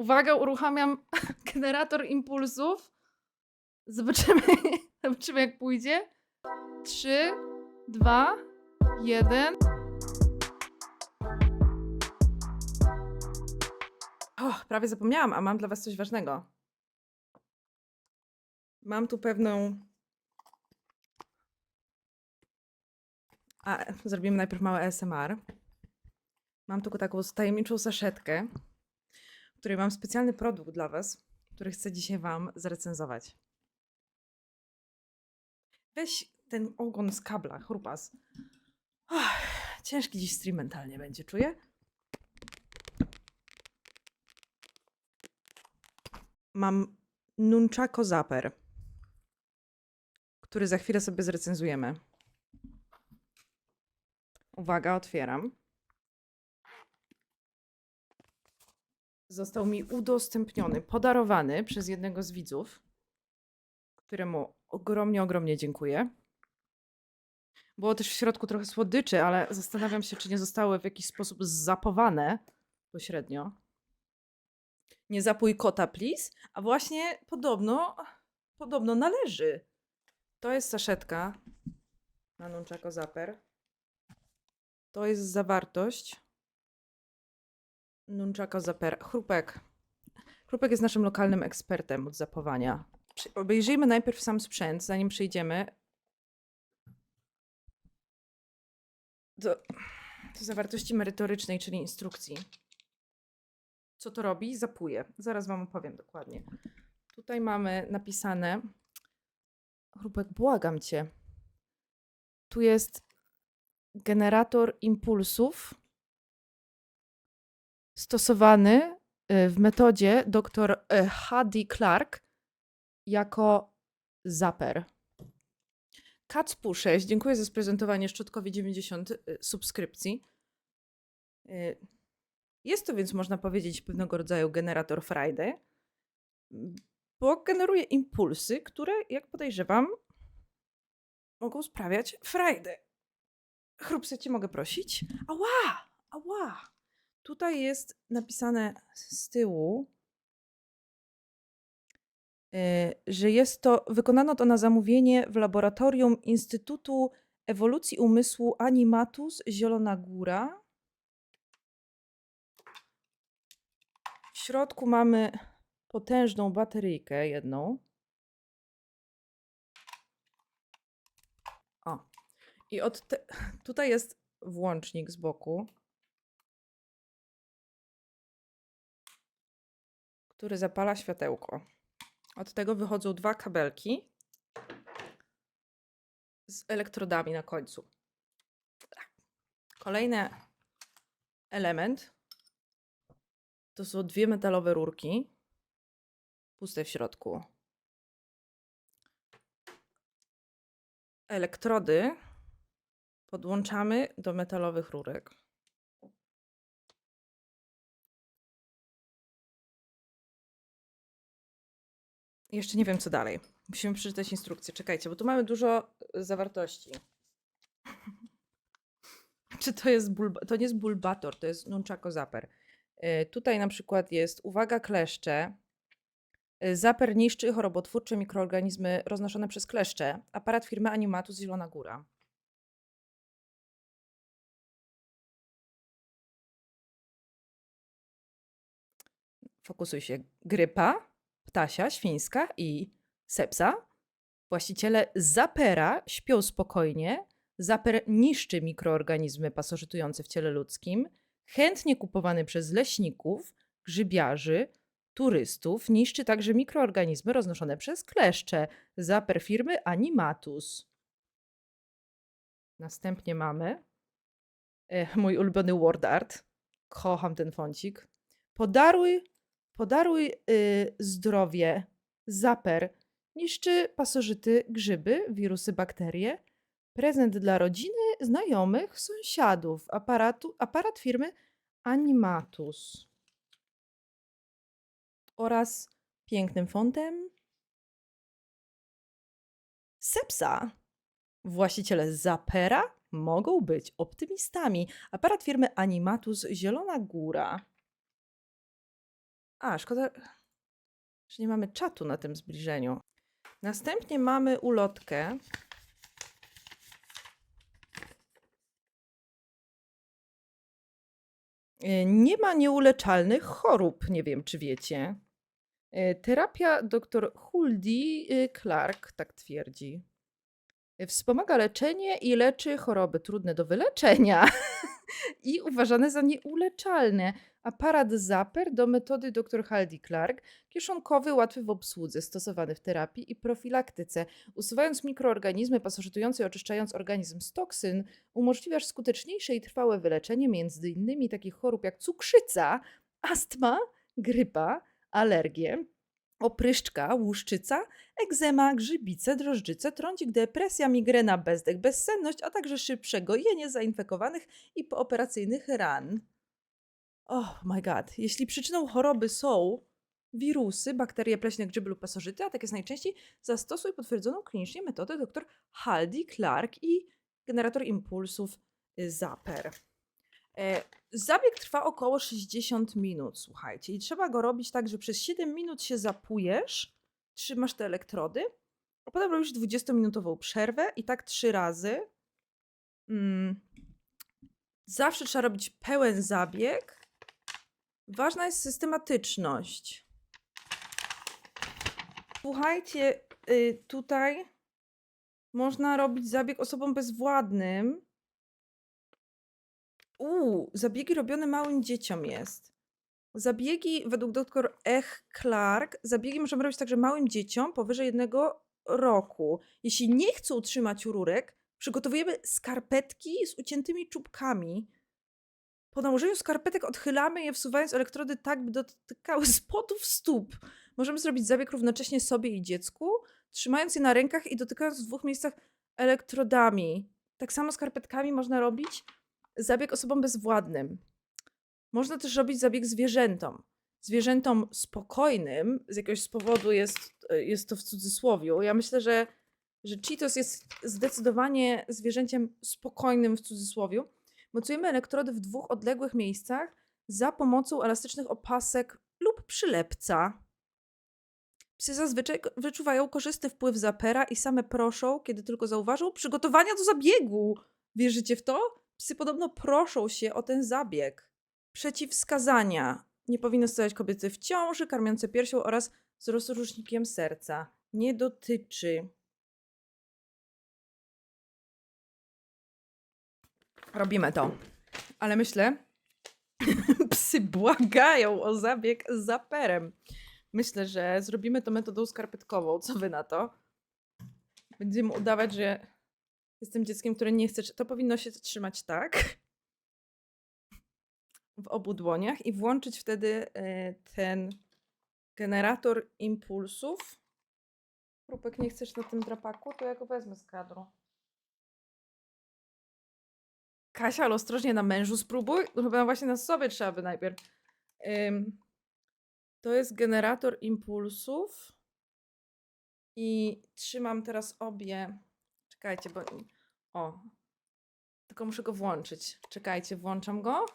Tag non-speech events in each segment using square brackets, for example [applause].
Uwaga, uruchamiam [laughs] generator impulsów. Zobaczymy, [laughs] zobaczymy jak pójdzie. 3, 2, 1. O, prawie zapomniałam, a mam dla Was coś ważnego. Mam tu pewną. A, zrobimy najpierw małe ASMR. Mam tu taką tajemniczą saszetkę, której mam specjalny produkt dla Was, który chcę dzisiaj Wam zrecenzować. Weź ten ogon z kabla, chrupas. Och, ciężki dziś stream mentalnie będzie, czuję. Mam Nunchako Zapper, który za chwilę sobie zrecenzujemy. Uwaga, otwieram. Został mi udostępniony, podarowany przez jednego z widzów, któremu ogromnie, ogromnie dziękuję. Było też w środku trochę słodyczy, ale zastanawiam się, czy nie zostały w jakiś sposób zapowane pośrednio. Nie zapój kota, please. A właśnie podobno, podobno należy. To jest saszetka na Nunchako Zapper. To jest zawartość Nunchako Zapper. Chrupek. Chrupek jest naszym lokalnym ekspertem od zapowania. Obejrzyjmy najpierw sam sprzęt, zanim przejdziemy do, do zawartości merytorycznej, czyli instrukcji. Co to robi? Zapuje. Zaraz Wam opowiem dokładnie. Tutaj mamy napisane. Chrupek, błagam Cię. Tu jest generator impulsów stosowany y, w metodzie dr Hadi Clark jako zaper. Kacpu 6, dziękuję za sprezentowanie Szczotkowi 90 y, subskrypcji. Y, Jest to więc, można powiedzieć, pewnego rodzaju generator Friday, bo generuje impulsy, które, jak podejrzewam, mogą sprawiać Friday. Chrupse, cię mogę prosić? Ała! Ała! Tutaj jest napisane z tyłu, y, że jest to, wykonano to na zamówienie w laboratorium Instytutu Ewolucji Umysłu Animatus Zielona Góra. W środku mamy potężną bateryjkę jedną. O. I od te, tutaj jest włącznik z boku, który zapala światełko. Od tego wychodzą dwa kabelki z elektrodami na końcu. Kolejny element to są dwie metalowe rurki, puste w środku. Elektrody podłączamy do metalowych rurek. Jeszcze nie wiem, co dalej. Musimy przeczytać instrukcję. Czekajcie, bo tu mamy dużo e, zawartości. [laughs] Czy to jest bulba... To nie jest bulbator, to jest nunchako zaper. E, Tutaj na przykład jest uwaga kleszcze. E, Zaper niszczy chorobotwórcze mikroorganizmy roznoszone przez kleszcze. Aparat firmy Animatus Zielona Góra. Fokusuj się. Grypa, ptasia, świńska i sepsa. Właściciele zapera śpią spokojnie. Zaper niszczy mikroorganizmy pasożytujące w ciele ludzkim. Chętnie kupowany przez leśników, grzybiarzy, turystów. Niszczy także mikroorganizmy roznoszone przez kleszcze. Zaper firmy Animatus. Następnie mamy e, mój ulubiony word art. Kocham ten fącik. Podaruj, podaruj y, zdrowie. Zaper niszczy pasożyty, grzyby, wirusy, bakterie. Prezent dla rodziny, znajomych, sąsiadów. Aparatu, aparat firmy Animatus. Oraz pięknym fontem Sepsa. Właściciele Zapera mogą być optymistami. Aparat firmy Animatus Zielona Góra. A, szkoda, że nie mamy czatu na tym zbliżeniu. Następnie mamy ulotkę. E, Nie ma nieuleczalnych chorób, nie wiem czy wiecie. E, Terapia dr Huldi y, Clark tak twierdzi. E, Wspomaga leczenie i leczy choroby trudne do wyleczenia [laughs] i uważane za nieuleczalne. Aparat Zaper do metody dr Haldi Clark, kieszonkowy, łatwy w obsłudze, stosowany w terapii i profilaktyce. Usuwając mikroorganizmy, pasożytujące i oczyszczając organizm z toksyn, umożliwiasz skuteczniejsze i trwałe wyleczenie m.in. takich chorób jak cukrzyca, astma, grypa, alergie, opryszczka, łuszczyca, egzema, grzybice, drożdżyce, trądzik, depresja, migrena, bezdech, bezsenność, a także szybsze gojenie zainfekowanych i pooperacyjnych ran. Oh my god. Jeśli przyczyną choroby są wirusy, bakterie, pleśnie, grzyby lub pasożyty, a tak jest najczęściej, zastosuj potwierdzoną klinicznie metodę dr Haldi Clark i generator impulsów Zaper. E, Zabieg trwa około 60 minut, słuchajcie, i trzeba go robić tak, że przez 7 minut się zapujesz, trzymasz te elektrody, a potem robisz 20-minutową przerwę i tak trzy razy. Mm. Zawsze trzeba robić pełen zabieg. Ważna jest systematyczność. Słuchajcie, y, tutaj można robić zabieg osobom bezwładnym. Uuu, zabiegi robione małym dzieciom jest. Zabiegi, według dr Ech Clark, zabiegi możemy robić także małym dzieciom powyżej jednego roku. Jeśli nie chcą utrzymać rurek, przygotowujemy skarpetki z uciętymi czubkami. Po nałożeniu skarpetek odchylamy je, wsuwając elektrody tak, by dotykały [laughs] spodów stóp. Możemy zrobić zabieg równocześnie sobie i dziecku, trzymając je na rękach i dotykając w dwóch miejscach elektrodami. Tak samo skarpetkami można robić zabieg osobom bezwładnym. Można też robić zabieg zwierzętom. Zwierzętom spokojnym, z jakiegoś powodu jest, jest to w cudzysłowiu. Ja myślę, że, że Cheetos jest zdecydowanie zwierzęciem spokojnym w cudzysłowiu. Mocujemy elektrody w dwóch odległych miejscach za pomocą elastycznych opasek lub przylepca. Psy zazwyczaj wyczuwają korzystny wpływ zapera i same proszą, kiedy tylko zauważą, przygotowania do zabiegu. Wierzycie w to? Psy podobno proszą się o ten zabieg. Przeciwwskazania. Nie powinno stosować kobiety w ciąży, karmiące piersią oraz z rozrusznikiem serca. Nie dotyczy. Robimy to. Ale myślę, [laughs] psy błagają o zabieg z zaperem. Myślę, że zrobimy to metodą skarpetkową. Co wy na to? Będziemy udawać, że jestem dzieckiem, które nie chce. To powinno się trzymać tak w obu dłoniach i włączyć wtedy e, ten generator impulsów. Rupek, nie chcesz na tym drapaku? To ja go wezmę z kadru. Kasia, ale ostrożnie na mężu spróbuj. No Chyba właśnie na sobie trzeba by najpierw. To jest generator impulsów. I trzymam teraz obie. Czekajcie, bo. O. Tylko muszę go włączyć. Czekajcie, włączam go.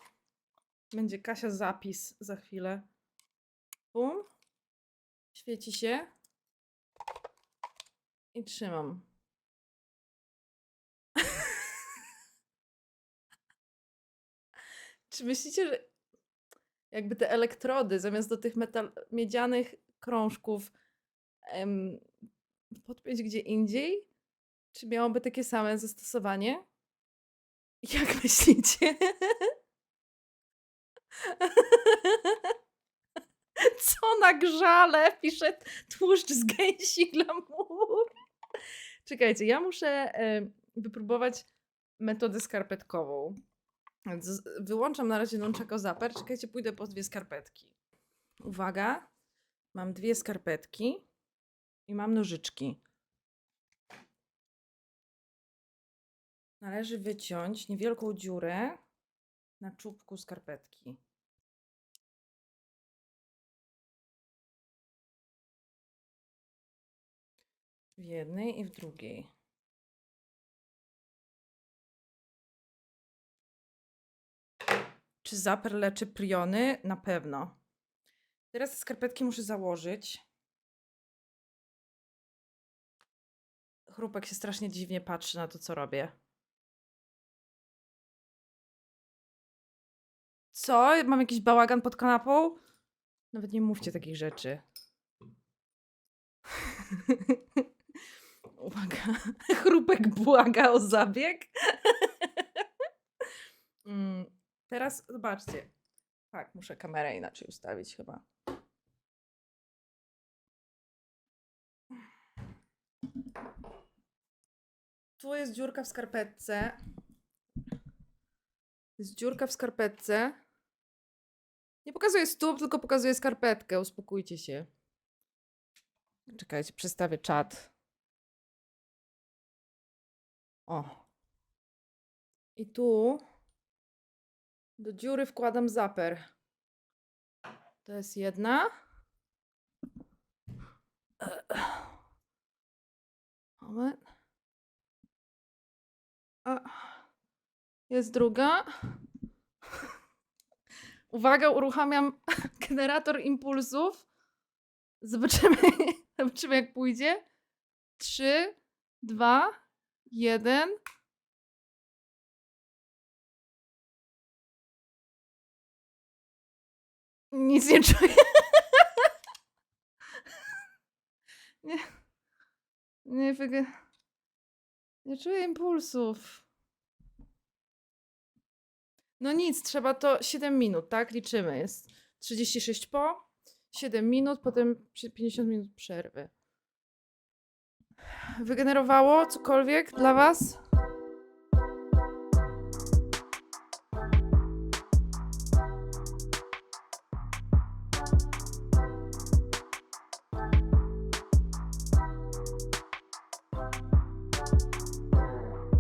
Będzie Kasia zapis za chwilę. Bum. Świeci się. I trzymam. Czy myślicie, że jakby te elektrody zamiast do tych metal miedzianych krążków em, podpiąć gdzie indziej? Czy miałoby takie same zastosowanie? Jak [laughs] myślicie? [laughs] Co na grzale? Pisze tłuszcz z gęsi [laughs] glamour. Czekajcie, ja muszę em, wypróbować metodę skarpetkową. Wyłączam na razie Nunchako Zapper. Czekajcie, pójdę po dwie skarpetki. Uwaga, mam dwie skarpetki i mam nożyczki. Należy wyciąć niewielką dziurę na czubku skarpetki. W jednej i w drugiej. Czy zaper leczy priony? Na pewno. Teraz te skarpetki muszę założyć. Chrupek się strasznie dziwnie patrzy na to, co robię. Co? Mam jakiś bałagan pod kanapą? Nawet nie mówcie takich rzeczy. [laughs] Uwaga. [laughs] Chrupek błaga o zabieg. [laughs] Mm, Teraz zobaczcie. Tak, muszę kamerę inaczej ustawić chyba. Tu jest dziurka w skarpetce. Jest dziurka w skarpetce. Nie pokazuję stóp, tylko pokazuję skarpetkę. Uspokójcie się. Czekajcie, przestawię czat. O. I tu do dziury wkładam zaper. To jest jedna. [clears throat] Moment. A. Jest druga. [laughs] Uwaga, uruchamiam [laughs] generator impulsów. Zobaczymy, [laughs] zobaczymy jak pójdzie. Trzy, dwa, jeden. Nic nie czuję. [laughs] Nie. Nie, wyg- nie czuję impulsów. No nic, trzeba to 7 minut, tak? Liczymy. Jest 36 po, 7 minut, potem przy- 50 minut przerwy. Wygenerowało cokolwiek dla Was?